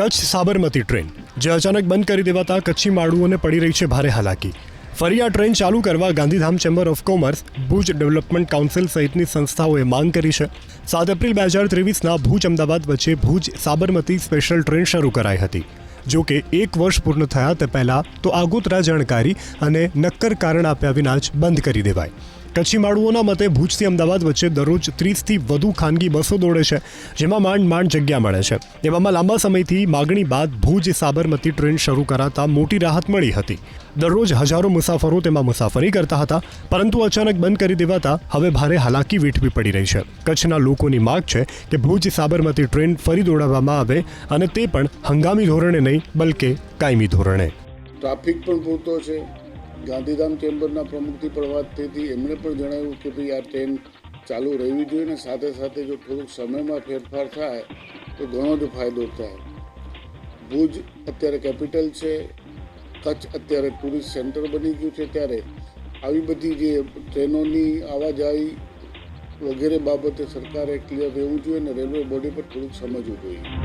Kutch Sabarmati train, જે અચાનક બંધ કરી દેવાતા કચ્છી માળુઓને પડી રહી છે ભારે હાલાકી. ફરી આ ટ્રેન ચાલુ કરવા Gandhidham chamber of commerce, Bhuj development council સહિતની સંસ્થાઓએ માંગ કરી છે. સાત એપ્રિલ બે હજાર ત્રેવીસના ભુજ અમદાવાદ વચ્ચે ભુજ સાબરમતી સ્પેશિયલ ટ્રેન શરૂ કરાઈ હતી. જો કે એક વર્ષ પૂર્ણ થયા તે પહેલાં તો આગોતરા જાણકારી અને નક્કર કારણ આપ્યા વિના જ બંધ કરી દેવાય. કચ્છી માળુઓના મતે ભુજથી અમદાવાદ વચ્ચે દરરોજ ત્રીસથી વધુ ખાનગી બસો દોડે છે, જેમાં માંડ માંડ જગ્યા મળે છે. એવામાં લાંબા સમયથી માગણી બાદ ભુજ સાબરમતી ટ્રેન શરૂ કરાતા મોટી રાહત મળી હતી. દરરોજ હજારો મુસાફરો તેમાં મુસાફરી કરતા હતા, પરંતુ અચાનક બંધ કરી દેવાતા હવે ભારે હાલાકી વેઠવી પડી રહી છે. કચ્છના લોકોની માગ છે કે ભુજ સાબરમતી ટ્રેન ફરી દોડાવવામાં આવે અને તે પણ હંગામી ધોરણે નહીં, બલકે કાયમી ધોરણે. ટ્રાફિક પણ પૂરતો છે. ગાંધીધામ ચેમ્બરના પ્રમુખથી પણ વાત થઈ હતી એમણે પણ જણાવ્યું કે ભાઈ આ ટ્રેન ચાલુ રહેવી જોઈએ ને સાથે સાથે જો થોડુંક સમયમાં ફેરફાર થાય તો ઘણો જ ફાયદો થાય. ભુજ અત્યારે કેપિટલ છે, કચ્છ અત્યારે ટુરિસ્ટ સેન્ટર બની ગયું છે ત્યારે આવી બધી જે ટ્રેનોની આવાજાઈ વગેરે બાબતે સરકારે ક્લિયર રહેવું જોઈએ અને રેલવે બોડી પર થોડુંક સમજવું જોઈએ.